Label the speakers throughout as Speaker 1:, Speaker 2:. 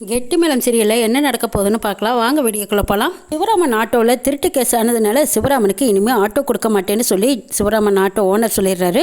Speaker 1: கெட்டி மேளம் சீரியலில் என்ன நடக்க போகுதுன்னு பார்க்கலாம். வாங்க வீடியோக்குள்ளே போகலாம் சிவராமன் ஆட்டோவில் திருட்டு கேஸ் ஆனதுனால சிவராமனுக்கு இனிமேல் ஆட்டோ கொடுக்க மாட்டேன்னு சொல்லி சிவராமன் ஆட்டோ ஓனர் சொல்லிடுறாரு.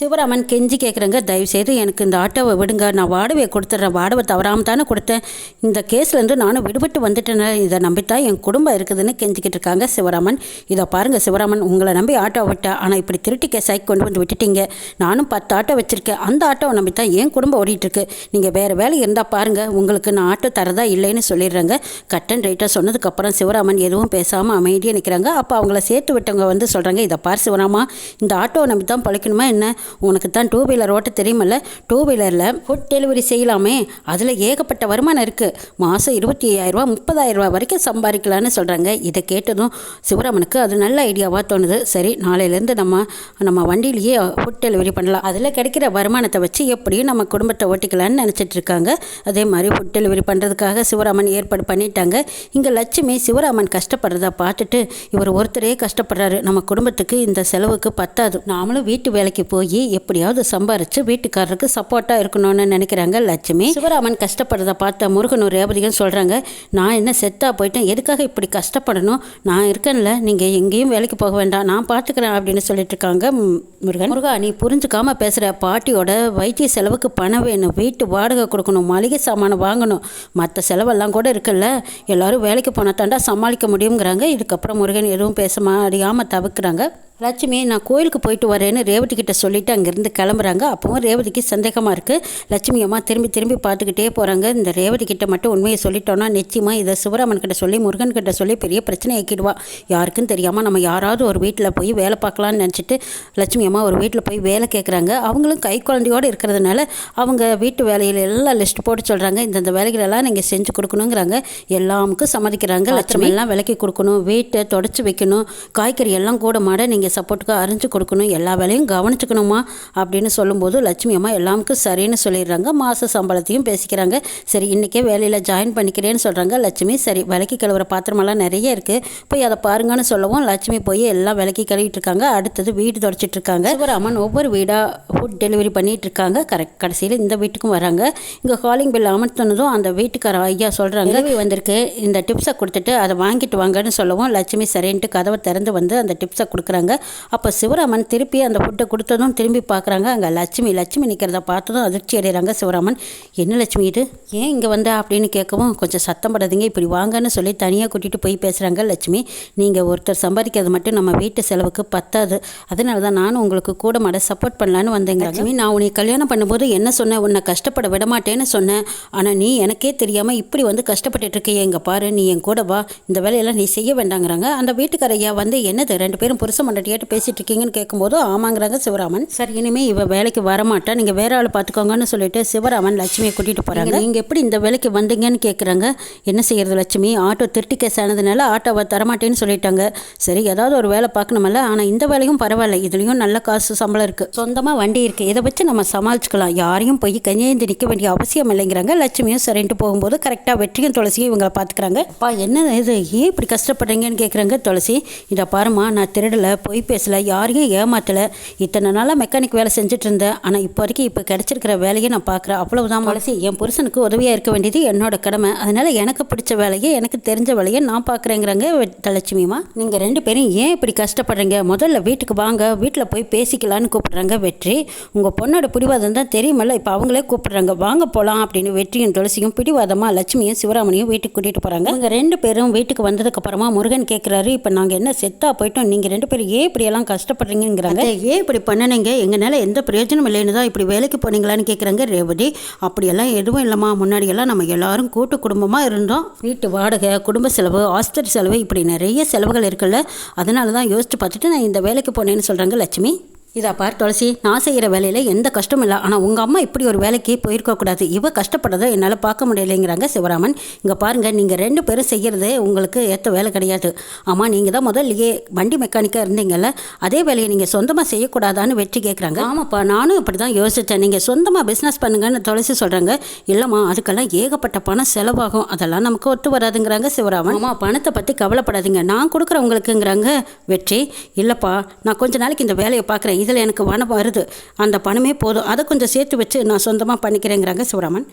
Speaker 1: சிவராமன் கெஞ்சி கேட்குறங்க தயவுசெய்து எனக்கு இந்த ஆட்டோவை விடுங்க. நான் வாடகையை கொடுத்துட்றேன். வாடகை தவறாமல் தானே கொடுத்தேன். இந்த கேஸ்லேருந்து நானும் விடுபட்டு வந்துட்டேனே. இதை நம்பித்தான் என் குடும்பம் இருக்குதுன்னு கெஞ்சிக்கிட்டு இருக்காங்க சிவராமன். இதை பாருங்கள் சிவராமன் உங்களை நம்பி ஆட்டோ விட்டேன். ஆனால் இப்படி திருட்டு கேஸாகி கொண்டு வந்து விட்டுட்டீங்க. நானும் பத்து ஆட்டோ வச்சுருக்கேன். அந்த ஆட்டோவை நம்பி தான் என் குடும்பம் ஓடிட்டுருக்கு. நீங்கள் வேறு வேலை இருந்தால் பாருங்கள் உங்களுக்கு நான் ஆட்டோ தரதா இல்லைன்னு சொல்லிடுறேங்க. கட்டன் ரைட்டாக சொன்னதுக்கப்புறம் சிவராமன் எதுவும் பேசாமல் அமைதியாக நிற்கிறாங்க அப்போ அவங்கள சேர்த்து விட்டவங்க வந்து சொல்கிறாங்க இதை பார் சிவராமா இந்த ஆட்டோவை நம்பி தான் பழைக்கணுமா என்ன? உனக்கு தான் டூ வீலர் ஓட்ட தெரியுமல்ல? டூ வீலரில் ஃபுட் டெலிவரி செய்யலாமே. அதில் ஏகப்பட்ட வருமானம் இருக்குது மாதம் இருபத்தி ஐயாயிரரூவா முப்பதாயிரரூவா வரைக்கும் சம்பாதிக்கலான்னு சொல்கிறாங்க இதை கேட்டதும் சிவராமனுக்கு அது நல்ல ஐடியாவாக தோணுது. சரி நாளையிலேருந்து நம்ம நம்ம வண்டியிலேயே ஃபுட் டெலிவரி பண்ணலாம். அதில் கிடைக்கிற வருமானத்தை வச்சு எப்படியும் நம்ம குடும்பத்தை ஓட்டிக்கலான்னு நினச்சிட்டு இருக்காங்க. அதே மாதிரி ஃபுட் டெலிவரி பண்ணுறதுக்காக சிவராமன் ஏற்பாடு பண்ணிட்டாங்க. இங்கே லட்சுமி சிவராமன் கஷ்டப்படுறத பார்த்துட்டு இவர் ஒருத்தரே கஷ்டப்படுறாரு. நம்ம குடும்பத்துக்கு இந்த செலவுக்கு பத்தாது. நாமளும் வீட்டு வேலைக்கு போய் எப்படியாவது சம்பாரித்து வீட்டுக்காரருக்கு சப்போர்ட்டாக இருக்கணும்னு நினைக்கிறாங்க லட்சுமி. சிவராமன் கஷ்டப்படுறத பார்த்த முருகனும் ரேவதியும் சொல்கிறாங்க நான் என்ன செட்டாக போயிட்டேன் எதுக்காக இப்படி கஷ்டப்படணும்? நான் இருக்கேன்ல நீங்கள் எங்கேயும் வேலைக்கு போக வேண்டாம் நான் பார்த்துக்கிறேன் அப்படின்னு சொல்லிட்டு இருக்காங்க முருகன். முருகா நீ புரிஞ்சுக்காமல் பேசுகிற பாட்டியோட வைத்திய செலவுக்கு பணம் வேணும் வீட்டு வாடகை கொடுக்கணும் மளிகை சாமானை வாங்கணும் மற்ற செலவெல்லாம் கூட இருக்குல்ல எல்லாரும் வேலைக்கு போனால் தாண்டா சமாளிக்க முடியுங்கிறாங்க இதுக்கப்புறம் முருகன் எதுவும் பேச அறியாமல் தவிர்க்கிறாங்க லட்சுமி நான் கோயிலுக்கு போயிட்டு வரேன்னு ரேவதி கிட்ட சொல்லிட்டு அங்கேருந்து கிளம்புறாங்க. அப்பவும் ரேவதிக்கு சந்தேகமாக இருக்குது லட்சுமி அம்மா திரும்பி திரும்பி பார்த்துக்கிட்டே போகிறாங்க இந்த ரேவதி கிட்ட மட்டும் உண்மையை சொல்லிட்டோன்னா நிச்சயமாக இதை சிவராமன் கிட்ட சொல்லி முருகன் கிட்ட சொல்லி பெரிய பிரச்சனை ஆக்கிடுவா. யாருக்கும் தெரியாமல் நம்ம யாராவது ஒரு வீட்டில் போய் வேலை பார்க்கலான்னு நினச்சிட்டு லட்சுமி அம்மா ஒரு வீட்டில் போய் வேலை கேட்குறாங்க அவங்களும் கை குழந்தையோடு இருக்கிறதுனால அவங்க வீட்டு வேலையில் எல்லாம் லிஸ்ட் போட்டு சொல்கிறாங்க இந்தந்த வேலைகளெல்லாம் நீங்கள் செஞ்சு கொடுக்கணுங்கிறாங்க. எல்லாமுக்கும் சம்மதிக்கிறாங்க. லட்சுமி எல்லாம் விலைக்கு கொடுக்கணும். வீட்டை தொடச்சி வைக்கணும். காய்கறி எல்லாம் கூட மாட நீங்கள் சப்போர்ட்டுக்கு அரிஞ்சு கொடுக்கணும் எல்லா வேலையும் கவனிச்சுக்கணுமா அப்படின்னு சொல்லும்போது லட்சுமி அம்மா எல்லாமுக்கும் சரின்னு சொல்லிடுறாங்க. மாத சம்பளத்தையும் பேசிக்கிறாங்க. சரி இன்றைக்கே வேலையில் ஜாயின் பண்ணிக்கிறேன்னு சொல்கிறாங்க லட்சுமி சரி விலைக்கு கழுவுற பாத்திரமெல்லாம் நிறைய இருக்குது போய் அதை பாருங்கன்னு சொல்லவும் லட்சுமி போய் எல்லாம் விலைக்கு கழுவிட்டு இருக்காங்க. அடுத்தது வீடு தொடச்சிட்டு இருக்காங்க. சிவராமன் ஒவ்வொரு வீடாக ஃபுட் டெலிவரி பண்ணிட்டு இருக்காங்க. கரெக்ட் கடைசியில் இந்த வீட்டுக்கும் வராங்க. இங்கே காலிங் பில் அமர்த்தினதும் அந்த வீட்டுக்கார ஐயா சொல்கிறாங்க "உதவி வந்திருக்கு. இந்த டிப்ஸை கொடுத்துட்டு அதை வாங்கிட்டு வாங்கன்னு சொல்லவும் லட்சுமி சரின்ட்டு கதவை திறந்து வந்து அந்த டிப்ஸை கொடுக்குறாங்க. அப்போ சிவராமன் திருப்பி அந்த ஃபுட்டை கொடுத்ததும் திரும்பி பார்க்குறாங்க அங்கே லட்சுமி லட்சுமி நிற்கிறத பார்த்ததும் அதிர்ச்சி அடைகிறாங்க சிவராமன். என்ன லட்சுமி இது? ஏன் இங்கே வந்தா? அப்படின்னு கேட்கவும் கொஞ்சம் சத்தம் படாதீங்க இப்படி வாங்கன்னு சொல்லி தனியாக கூட்டிகிட்டு போய் பேசுகிறாங்க லட்சுமி. நீங்கள் ஒருத்தர் சம்பாதிக்கிறது மட்டும் நம்ம வீட்டு செலவுக்கு பத்தாது. அதனால தான் நானும் உங்களுக்கு கூட மாட சப்போர்ட் பண்ணலான்னு வந்தேங்க. லட்சுமி நான் உன்னை கல்யாணம் பண்ணும்போது என்ன சொன்னேன்? உன்னை கஷ்டப்பட விட மாட்டேன்னு சொன்னேன். ஆனால் நீ எனக்கே தெரியாமல் இப்படி வந்து கஷ்டப்பட்டுட்டு இருக்கியே. எங்கள் பாரு நீ என் கூட வா. இந்த வேலையெல்லாம் நீ செய்ய வேண்டாங்கிறாங்க. அந்த வீட்டுக்கார ஐயா வந்து என்னது? ரெண்டு பேரும் புருஷ மண்டட்டியாட்டு பேசிட்டு இருக்கீங்கன்னு கேட்கும்போது ஆமாங்கிறாங்க சிவராமன். சரி இனிமே இவ வேலைக்கு வரமாட்டா. நீங்கள் வேற ஆள் பார்த்துக்கோங்கன்னு சொல்லிட்டு சிவராமன் லட்சுமியை கூட்டிகிட்டு போகிறாங்க நீங்கள் எப்படி இந்த வேலைக்கு வந்தீங்கன்னு கேட்குறாங்க என்ன செய்யறது லட்சுமி? ஆட்டோ திருட்டு கேஸ் ஆனதுனால ஆட்டோவை தரமாட்டேன்னு சொல்லிட்டாங்க. சரி ஏதாவது ஒரு வேலை பார்க்கணுமல்ல. ஆனால் இந்த வேலையும் பரவாயில்ல. இதுலேயும் நல்ல காசு சம்பளம் இருக்குது சொந்தமாக வண்டி இருக்குது இதை வச்சு நம்ம சமாளிச்சுக்கலாம். யாரையும் போய் கையேந்தி நிற்க வேண்டிய அவசியம் இல்லைங்கிறாங்க. லட்சுமியும் சரின்ட்டு போகும்போது கரெக்டாக வெற்றியும் துளசியும் இவங்களை பார்த்துக்கிறாங்க. அப்பா என்ன இது? ஏன் இப்படி கஷ்டப்படுறீங்கன்னு கேட்குறாங்க துளசி. இதை பாருமா நான் திருடலை பொய் பேசலை யாரையும் ஏமாற்றலை இத்தனை நாளாக மெக்கானிக் வேலை செஞ்சுட்டு இருந்தேன். ஆனால் இப்போ வரைக்கும் இப்போ கிடச்சிருக்கிற வேலையை நான் பார்க்குறேன். அவ்வளவுதான் மனசு. என் புருஷனுக்கு உதவியாக இருக்க வேண்டியது என்னோட கடமை. அதனால் எனக்கு பிடிச்ச வேலையை எனக்கு தெரிஞ்ச வேலையை நான் பார்க்குறேங்கிறாங்க தலட்சுமிமா நீங்கள் ரெண்டு பேரும் ஏன் இப்படி கஷ்டப்படுறீங்க? முதல்ல வீட்டுக்கு வாங்க. வீட்டில் போய் பேசிக்கலான்னு கூப்பிட்றாங்க வெற்றி. உங்கள் பொண்ணோட பிடிவாதம் தான் தெரியுமல்ல இப்போ அவங்களே கூப்பிட்றாங்க. வாங்க போகலாம் அப்படின்னு வெற்றியும் துளசியும் பிடிவாதமாக லட்சுமியும் சிவராமனையும் வீட்டுக்கு கூட்டிகிட்டு போகிறாங்க இவங்க ரெண்டு பேரும் வீட்டுக்கு வந்ததுக்கப்புறமா முருகன் கேட்குறாரு இப்போ நாங்கள் என்ன செத்தாக போயிட்டோம். நீங்கள் ரெண்டு பேரும் ஏன் ஏன் இப்படியெல்லாம் கஷ்டப்படுறீங்கிறாங்க ஏன் இப்படி பண்ணனீங்க? எங்களால் எந்த பிரயோஜனம் இல்லைன்னு தான் இப்படி வேலைக்கு போனீங்களான்னு கேட்குறாங்க ரேவதி. அப்படியெல்லாம் எதுவும் இல்லைம்மா. முன்னாடியெல்லாம் நம்ம எல்லாரும் கூட்டு குடும்பமாக இருந்தோம். வீட்டு வாடகை குடும்ப செலவு ஹாஸ்டல் செலவு இப்படி நிறைய செலவுகள் இருக்குல்ல. அதனால தான் யோசிச்சு பார்த்துட்டு நான் இந்த வேலைக்கு போனேன்னு சொல்கிறாங்க லட்சுமி. இதா பார் துளசி நான் செய்கிற வேலையில் எந்த கஷ்டமும் இல்லை. ஆனால் உங்கள் அம்மா இப்படி ஒரு வேலைக்கு போயிருக்கக்கூடாது இவ கஷ்டப்படுறதை என்னால் பார்க்க முடியலைங்கிறாங்க சிவராமன். இங்கே பாருங்கள் நீங்கள் ரெண்டு பேரும் செய்கிறது உங்களுக்கு ஏற்ற வேலை கிடையாது. ஆமாம் நீங்கள் தான் முதல்லையே வண்டி மெக்கானிக்காக இருந்தீங்கல்ல அதே வேலையை நீங்கள் சொந்தமாக செய்யக்கூடாதான்னு வெற்றி கேட்குறாங்க ஆமாப்பா நானும் இப்படி தான் யோசித்தேன் நீங்கள் சொந்தமாக பிஸ்னஸ் பண்ணுங்கன்னு துளசி சொல்கிறாங்க இல்லைம்மா அதுக்கெல்லாம் ஏகப்பட்ட பணம் செலவாகும். அதெல்லாம் நமக்கு ஒத்து வராதுங்கிறாங்க சிவராமன். ஆமாம் பணத்தை பற்றி கவலைப்படாதீங்க. நான் கொடுக்குறவங்களுக்குங்கிறாங்க வெற்றி. இல்லைப்பா நான் கொஞ்ச நாளைக்கு இந்த வேலையை பார்க்குறேன் இதில் எனக்கு பணம் வருது. அந்த பணமே போதும். அதை கொஞ்சம் சேர்த்து வச்சு நான் சொந்தமாக பண்ணிக்கிறேங்கிறாங்க சிவராமன்.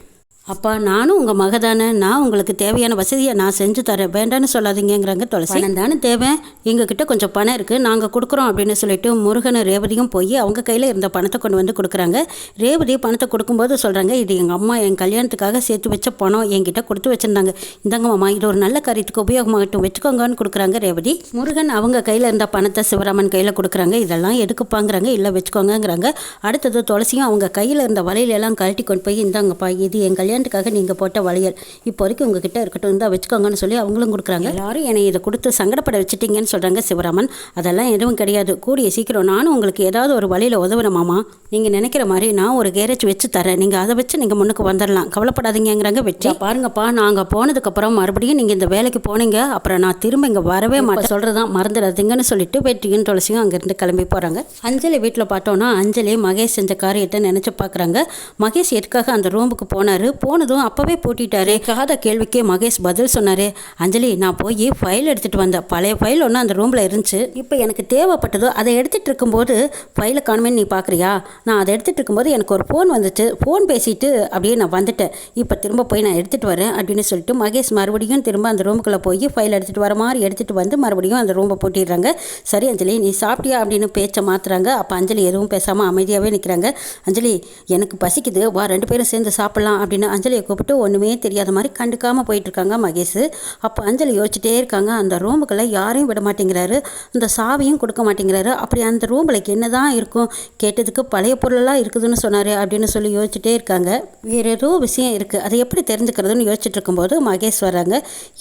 Speaker 1: அப்பா நானும் உங்கள் மக தானே. நான் உங்களுக்கு தேவையான வசதியை நான் செஞ்சு தரேன். வேண்டான்னு சொல்லாதீங்கங்கிறாங்க துளசி. பணம் தானே தேவை? எங்ககிட்ட கொஞ்சம் பணம் இருக்குது நாங்கள் கொடுக்குறோம் அப்படின்னு சொல்லிட்டு முருகன் ரேவதியும் போய் அவங்க கையில் இருந்த பணத்தை கொண்டு வந்து கொடுக்குறாங்க. ரேவதி பணத்தை கொடுக்கும்போது சொல்கிறாங்க இது எங்கள் அம்மா என் கல்யாணத்துக்காக சேர்த்து வச்ச பணம் என்கிட்ட கொடுத்து வச்சுருந்தாங்க. இந்தாங்க மாமா இது ஒரு நல்ல காரியத்துக்கு உபயோகமாகட்டும். வச்சுக்கோங்கன்னு கொடுக்குறாங்க ரேவதி. முருகன் அவங்க கையில் இருந்த பணத்தை சிவராமன் கையில் கொடுக்குறாங்க. இதெல்லாம் எடுக்குப்பாங்கிறாங்க. இல்லை வச்சுக்கோங்கங்கிறாங்க. அடுத்தது துளசியும் அவங்க கையில் இருந்த வலையிலெல்லாம் கழட்டி கொண்டு போய் இந்தாங்கப்பா இது என் கல்யாணம் கல்யாணத்துக்காக நீங்கள் போட்ட வளையல். இப்போ வரைக்கும் உங்ககிட்ட இருக்கட்டும் இருந்தால் வச்சுக்கோங்கன்னு சொல்லி அவங்களும் கொடுக்குறாங்க. எல்லாரும் என்னை இதை கொடுத்து சங்கடப்பட வச்சுட்டீங்கன்னு சொல்கிறாங்க சிவராமன். அதெல்லாம் எதுவும் கிடையாது. கூடிய சீக்கிரம் நானும் உங்களுக்கு ஏதாவது ஒரு வழியில் உதவுறேன் மாமா. நீங்கள் நினைக்கிற மாதிரி நான் ஒரு கேரேஜ் வச்சு தரேன். நீங்கள் அதை வச்சு நீங்கள் முன்னுக்கு வந்துடலாம் கவலைப்படாதீங்கங்கிறாங்க வெற்றி. பாருங்கப்பா நாங்கள் போனதுக்கப்புறம் மறுபடியும் நீங்கள் இந்த வேலைக்கு போனீங்க. அப்புறம் நான் திரும்ப இங்கே வரவே மாட்டேன். சொல்கிறதான் மறந்துடாதீங்கன்னு சொல்லிட்டு வெற்றியும் துளசியும் அங்கேருந்து கிளம்பி போகிறாங்க அஞ்சலி வீட்டில் பார்த்தோன்னா அஞ்சலி மகேஷ் செஞ்ச காரியத்தை நினச்சி பார்க்குறாங்க. மகேஷ் எதுக்காக அந்த ரூமுக்கு போனார்? போனதும் அப்போவே பூட்டிட்டாரு. காத கேள்விக்கே மகேஷ் பதில் சொன்னார். அஞ்சலி நான் போய் ஃபைல் எடுத்துகிட்டு வந்தேன். பழைய ஃபைல் ஒன்று அந்த ரூமில் இருந்துச்சு. இப்போ எனக்கு தேவைப்பட்டதோ அதை எடுத்துகிட்டு இருக்கும்போது ஃபைலை காணுமே நீ பார்க்குறியா நான் அதை எடுத்துகிட்டு இருக்கும்போது எனக்கு ஒரு ஃபோன் வந்துச்சு. ஃபோன் பேசிட்டு அப்படியே நான் வந்துட்டேன். இப்போ திரும்ப போய் நான் எடுத்துகிட்டு வரேன் அப்படின்னு சொல்லிட்டு மகேஷ் மறுபடியும் திரும்ப அந்த ரூமுக்குள்ளே போய் ஃபைல் எடுத்துகிட்டு வர மாதிரி எடுத்துகிட்டு வந்து மறுபடியும் அந்த ரூமை போட்டிடுறாங்க. சரி அஞ்சலி நீ சாப்பிட்டியா? அப்படின்னு பேச்சை மாற்றுறாங்க அப்போ அஞ்சலி எதுவும் பேசாமல் அமைதியாகவே நிற்கிறாங்க அஞ்சலி எனக்கு பசிக்குது. வா ரெண்டு பேரும் சேர்ந்து சாப்பிட்லாம் அப்படின்னு அஞ்சலியை கூப்பிட்டு ஒன்றுமே தெரியாத மாதிரி கண்டுக்காமல் போயிட்டுருக்காங்க மகேஷ். அப்போ அஞ்சலி யோசிச்சுட்டே இருக்காங்க அந்த ரூமுக்குள்ளே யாரையும் விட மாட்டேங்கிறாரு அந்த சாவியும் கொடுக்க மாட்டேங்கிறாரு. அப்படி அந்த ரூமில் என்ன தான் இருக்கும் கேட்டதுக்கு பழைய பொருளெல்லாம் இருக்குதுன்னு சொன்னார் அப்படின்னு சொல்லி யோசிச்சுட்டே இருக்காங்க. வேறு ஏதோ விஷயம் இருக்குது அதை எப்படி தெரிஞ்சுக்கிறதுன்னு யோசிச்சுட்டு இருக்கும்போது மகேஷ் வராங்க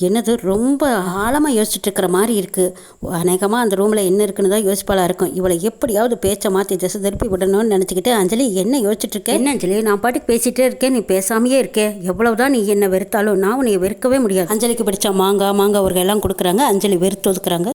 Speaker 1: என்னது ரொம்ப ஆழமாக யோசிச்சுட்டு இருக்கிற மாதிரி இருக்குது அநேகமாக அந்த ரூமில் என்ன இருக்குன்னு தான் யோசிப்பாளாக இருக்கும். இவளை எப்படியாவது பேச்சை மாற்றி திசை திருப்பி விடணும்னு நினச்சிக்கிட்டு அஞ்சலி என்ன யோசிச்சுட்டு இருக்கேன் என்ன அஞ்சலி நான் பாட்டுக்கு பேசிகிட்டே இருக்கேன் நீ பேசாமையே இருக்கே? எவ்வளவுதான் நீ என்னை வெறுத்தாலும் நான் உன்னை வெறுக்கவே முடியாது. அஞ்சலிக்கு பிடிச்ச மாங்காய் மாங்காய் ஊறுகாய் எல்லாம் கொடுக்குறாங்க. அஞ்சலி வெறுத்து ஒதுக்குறாங்க.